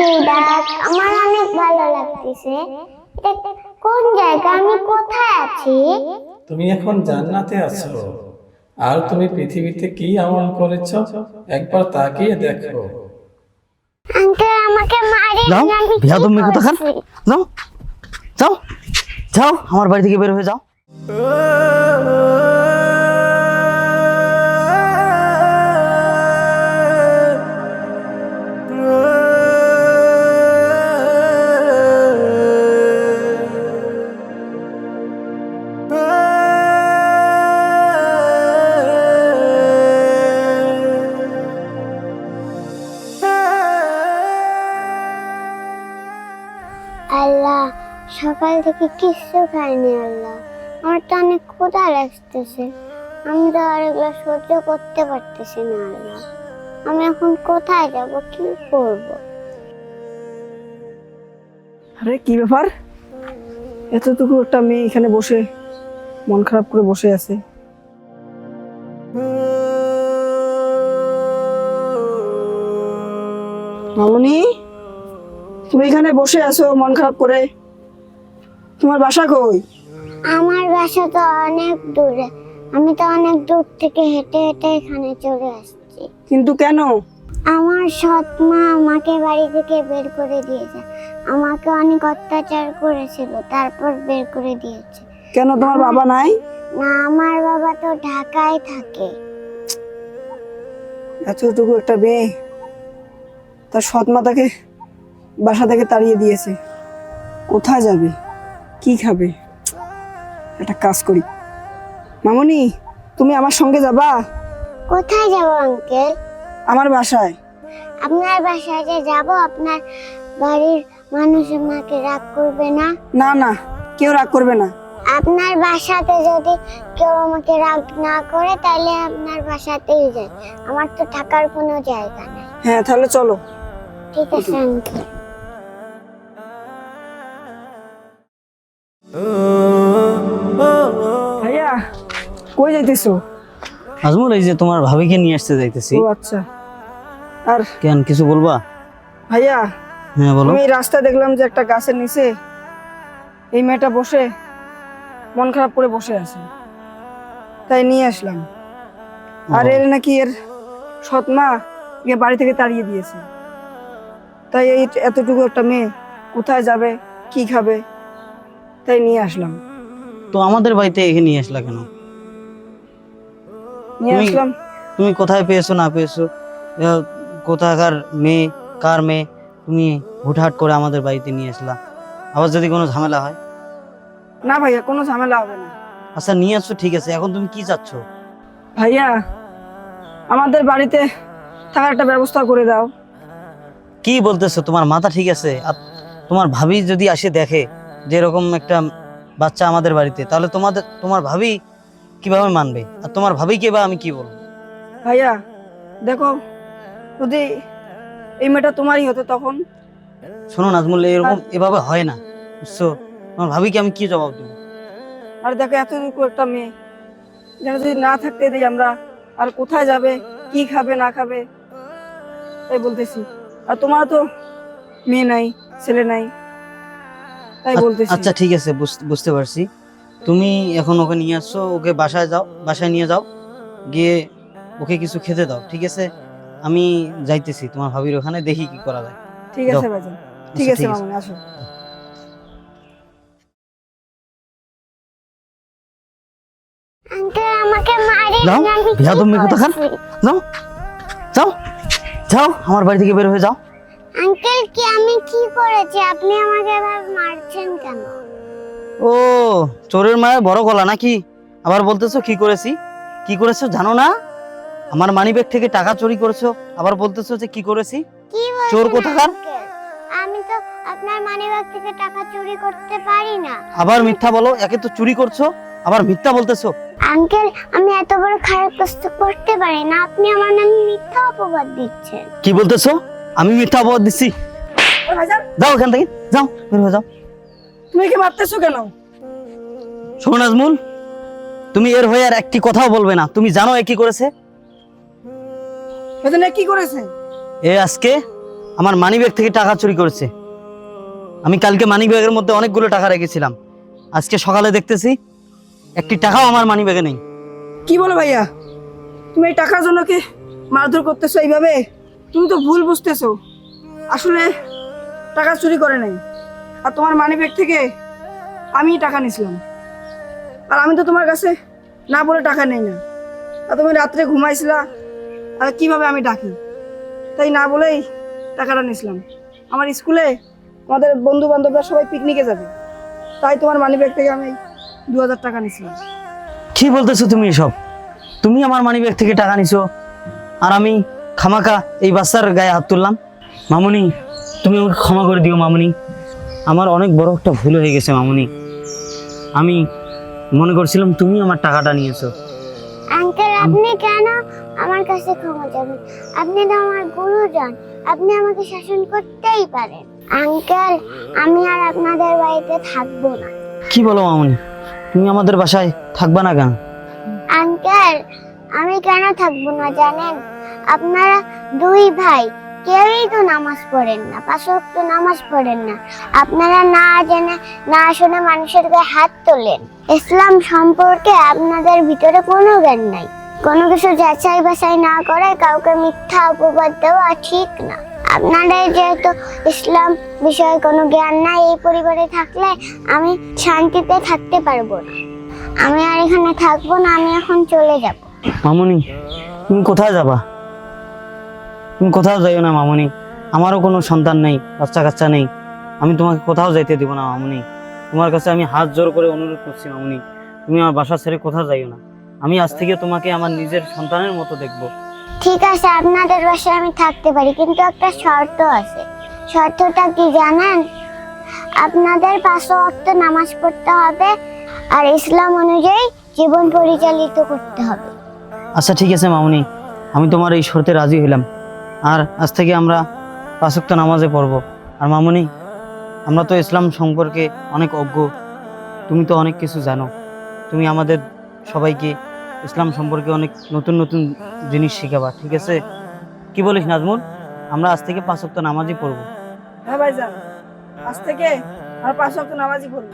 পাখির ডাক আমার অনেক ভালো লাগতেছে। এটা কোন জায়গা? আমি কোথায় আছি? তুমি এখন জান্নাতে আছো। আর তুমি পৃথিবীতে কি আমল করেছ? একবার তাকিয়ে দেখো। আঙ্কেল আমাকে মারি যাও ভিয়া তুমি কোথাকার? যাও যাও আমার বাড়ি থেকে বের হয়ে যাও। সকাল থেকে কিচ্ছু খাইনি আল্লাহ। আমার তো অনেক ক্ষুধা লাগতেছে। আমি তো আর এগুলো সহ্য করতে পারতেছি না আল্লাহ। আমি এখন কোথায় যাব, কি করব? আরে, কি ব্যাপার? এতটুকু একটা মেয়ে এখানে বসে, মন খারাপ করে বসে আছে। মামনি, তুমি এখানে বসে আছো মন খারাপ করে? তোমার বাসা কই? আমার বাসা তো অনেক দূরে। আমি তো অনেক দূর থেকে হেঁটে হেঁটে এখানে চলে আসছি। কিন্তু কেন? আমার সৎ মা আমাকে বাড়ি থেকে বের করে দিয়েছে। আমাকে অনেক অত্যাচার করেছিল তারপর বের করে দিয়েছে। কেন তোমার বাবা নাই? না আমার বাবা তো ঢাকায় থাকে। এতটুকু একটা মেয়ে তার সৎ মা তাকে বাসা থেকে তাড়িয়ে দিয়েছে। কোথায় যাবে? কি খাবে? একটা কাজ করি। মামনি তুমি আমার সঙ্গে যাবা? কোথায় যাব আঙ্কেল? আমার বাসায়। আপনার বাসায় যে যাব আপনার বাড়ির মানুষ আমাকে রাগ করবে না? না না কেউ রাগ করবে না। আপনার বাসাতে যদি কেউ আমাকে রাগ না করে তাহলে আপনার বাসাতেই যাই। আমার তো থাকার কোনো জায়গা নেই। হ্যাঁ তাহলে চলো। ঠিক আছে আঙ্কেল। যাইতেছো? নাজমুল এই যে তোমার ভাবিকে নিয়ে আসতে যাইতেছি। ও আচ্ছা। আর কেন কিছু বলবা? ভাইয়া হ্যাঁ বলো। আমি এই রাস্তায় দেখলাম যে একটা গাছের নিচে এই মেয়েটা বসে মন খারাপ করে বসে আছে। তাই নিয়ে আসলাম। আর এর নাকি এর সৎ মা একে বাড়ি থেকে তাড়িয়ে দিয়েছে। তাই এই এতটুকু একটা মেয়ে কোথায় যাবে কি খাবে তাই নিয়ে আসলাম। তো আমাদের বাড়িতে এখানে নিয়ে আসলা কেন? নিয়ে তুমি- আসলাম। তুমি কোথায় পেয়েছ না পেয়েছ? কোথাকার মেয়ে কার মেয়ে? তুমি হুটহাট করে আমাদের বাড়িতে নিয়ে আসলা। আবার যদি কোনো ঝামেলা হয়? না ভাইয়া কোনো ঝামেলা হবে না। আচ্ছা নিয়ে আসছো ঠিক আছে। এখন তুমি কি চাচ্ছ? ভাইয়া আমাদের বাড়িতে থাকার একটা ব্যবস্থা করে দাও। কি বলতেছো? তোমার মাথা ঠিক আছে? আর তোমার ভাবি যদি আসে দেখে যে এরকম একটা বাচ্চা আমাদের বাড়িতে তাহলে তোমাদের তোমার ভাবি কীভাবে মানবে? আর তোমার ভাবিকে বা আমি কি বলব? ভাইয়া দেখো যদি এই মেয়েটা তোমারই হতো তখন? শোনো নাজমুল এরকম এভাবে হয় না বুঝছ? তোমার ভাবিকে আমি কি জবাব দেবো? আর দেখো এতটুকু একটা মেয়ে যেন যদি না থাকতে দিই আমরা আর কোথায় যাবে কি খাবে না খাবে তাই বলতেছি। আর তোমার তো মেয়ে নাই ছেলে নাই তাই বলতেছি। আচ্ছা ঠিক আছে বুঝ- বুঝতে পারছি। তুমি এখন ওকে নিয়ে আসছো ওকে বাসায় যাও বাসায় নিয়ে যাও গিয়ে ওকে কিছু খেতে দাও ঠিক আছে? আমি যাইতেছি তোমার ভাবির ওখানে দেখি কি করা যায়। ঠিক আছে ভাইজান। ঠিক আচ্ছা, আছে। মামনি আসো। আঙ্কেল আমাকে মারি যাও, আমি কি তুমি কোথাকার? যাও যাও যাও আমার বাড়ি থেকে বের হয়ে যাও। আঙ্কেল কি আমি কি করেছি? আপনি আমাকে এভাবে মারছেন কেন? ও চোরের মায়ের বড় গলা নাকি? আবার বলতেছো কি করেছি? কি করেছ জানো না? আমার মানিব্যাগ থেকে টাকা চুরি করেছ আবার বলতেছো যে কি করেছি? কি চোর কোথাকার? আমি তো আপনার মানিব্যাগ থেকে টাকা চুরি করতে পারি না। আবার মিথ্যা বলো একে তো চুরি করছ আবার মিথ্যা বলতেছো। আঙ্কেল আমি এত বড় খারাপ তো করতে পারি না আপনি আমার নামে মিথ্যা অপবাদ দিচ্ছেন। কি বলতেছো? আমি মিথ্যা অপবাদ দিচ্ছি। ও যাও এখান থেকে যাও বের হয়ে যাও। তুমি কি মারতেছো কেন? শোনো নাজমুল তুমি এর হয়ে আর একটি কথাও বলবে না। তুমি জানো এ কি করেছে? ভাইজান এ কি করেছে? এ আজকে আমার মানি ব্যাগ থেকে টাকা চুরি করেছে। আমি কালকে মানি ব্যাগের মধ্যে অনেকগুলো টাকা রেখেছিলাম। আজকে সকালে দেখতেছি একটি টাকাও আমার মানি ব্যাগে নেই। কি বলো ভাইয়া? তুমি এই টাকার জন্য কি মারধর করতেছো এইভাবে? তুমি তো ভুল বুঝতেছো। আসলে টাকা চুরি করে নাই। আর তোমার মানি ব্যাগ থেকে আমি টাকা নিয়েছিলাম আর আমি তো তোমার কাছে না বলে টাকা নেই না। আর তুমি রাত্রে ঘুমাইছিলা, আর কীভাবে আমি ডাকি? তাই না বলেই টাকাটা নিয়েছিলাম আমার স্কুলে আমাদের বন্ধু বান্ধবরা সবাই পিকনিকে যাবে। তাই তোমার মানি ব্যাগ থেকে আমি দু হাজার টাকা নিয়েছিলাম কি বলতেছো তুমি এসব? তুমি আমার মানি ব্যাগ থেকে টাকা নিছো, আর আমি খামাকা এই বাচ্চার গায়ে হাত তুললাম। মামুনি, তুমি আমাকে ক্ষমা করে দিও, মামুনি। আমার অনেক বড় একটা ভুল হয়ে গেছে মামুনি। আমি মনে করছিলাম তুমি আমার টাকাটা নিয়েছো। আঙ্কেল আপনি কেন আমার কাছে ক্ষমা চাবেন? আপনি তো আমার গুরুজন আপনি আমাকে শাসন করতেই পারেন। আঙ্কেল আমি আর আপনাদের বাড়িতে থাকব না। কি বলো মামুনি? তুমি আমাদের বাসায় থাকবা না কেন? আঙ্কেল আমি কেন থাকব না জানেন? আপনারা দুই ভাই কেউই তো নামাজ পড়েন না, পাঁচ ওয়াক্ত নামাজ পড়েন না। আপনারা না জেনে, না শুনে মানুষের গায়ে হাত তোলেন। ইসলাম সম্পর্কে আপনাদের ভিতরে কোনো জ্ঞান নাই। কোনো কিছু যাচাই বাছাই না করে কাউকে মিথ্যা অপবাদ দেওয়া ঠিক না। আপনাদের যেহেতু ইসলাম বিষয়ে কোনো জ্ঞান নাই, এই পরিবারে থাকলে আমি শান্তিতে থাকতে পারব না। আমি আর এখানে থাকব না, আমি এখন চলে যাব। মামুনি, তুমি কোথায় যাবা? তুমি কোথাও যাইও না মামনি। আমারও কোনো সন্তান নেই বাচ্চা কাচ্চা নেই। আমি তোমাকে কোথাও যাইতে দিব না মামুনি। তোমার কাছে আমি হাত জোর করে অনুরোধ করছি মামুনি। তুমি আমার বাসা ছেড়ে কোথাও যাইও না। আমি আজ থেকে তোমাকে আমার নিজের সন্তানের মতো দেখব। ঠিক আছে আপনাদের বাসায় আমি থাকতে পারি কিন্তু একটা শর্ত আছে। শর্তটা কি জানেন? আপনাদের পাঁচ ওয়াক্ত নামাজ পড়তে হবে আর ইসলাম অনুযায়ী জীবন পরিচালিত করতে হবে। আচ্ছা ঠিক আছে মামনি। আমি তোমার এই শর্তে রাজি হইলাম। আর আজ থেকে আমরা পাঁচক্ত নামাজে পড়ব। আর মামুনি আমরা তো ইসলাম সম্পর্কে অনেক অজ্ঞ। তুমি তো অনেক কিছু জানো। তুমি আমাদের সবাইকে ইসলাম সম্পর্কে অনেক নতুন নতুন জিনিস শেখাবা ঠিক আছে? কি বলিস নাজমুল? আমরা আজ থেকে পাঁচক্ত নামাজই পড়ব। হ্যাঁ ভাইজান আজ থেকে আর পাঁচ নামাজই পড়ব।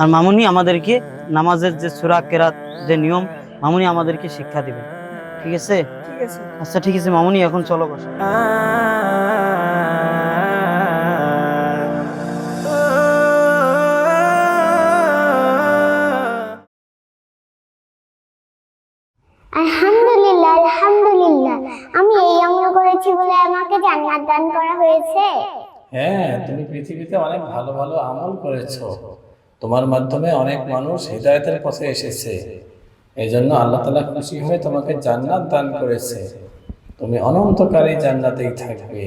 আর মামুনি আমাদেরকে নামাজের যে সুরা কেরাত যে নিয়ম মামুনি আমাদেরকে শিক্ষা দিবে ঠিক আছে? আছে আচ্ছা ঠিক আছে মামুনি এখন চলো বাসা আলহামদুলিল্লাহ আলহামদুলিল্লাহ। আমি এই আমল করেছি বলে আমাকে জান্নাত দান করা হয়েছে। হ্যাঁ তুমি পৃথিবীতে অনেক ভালো ভালো আমল করেছ। তোমার মাধ্যমে অনেক মানুষ হৃদায়তের পথে এসেছে। এই জন্য আল্লাহ তালা খুশি হয়ে তোমাকে জান্নাত দান করেছে। তুমি অনন্তকারী জান্নাতেই থাকবে।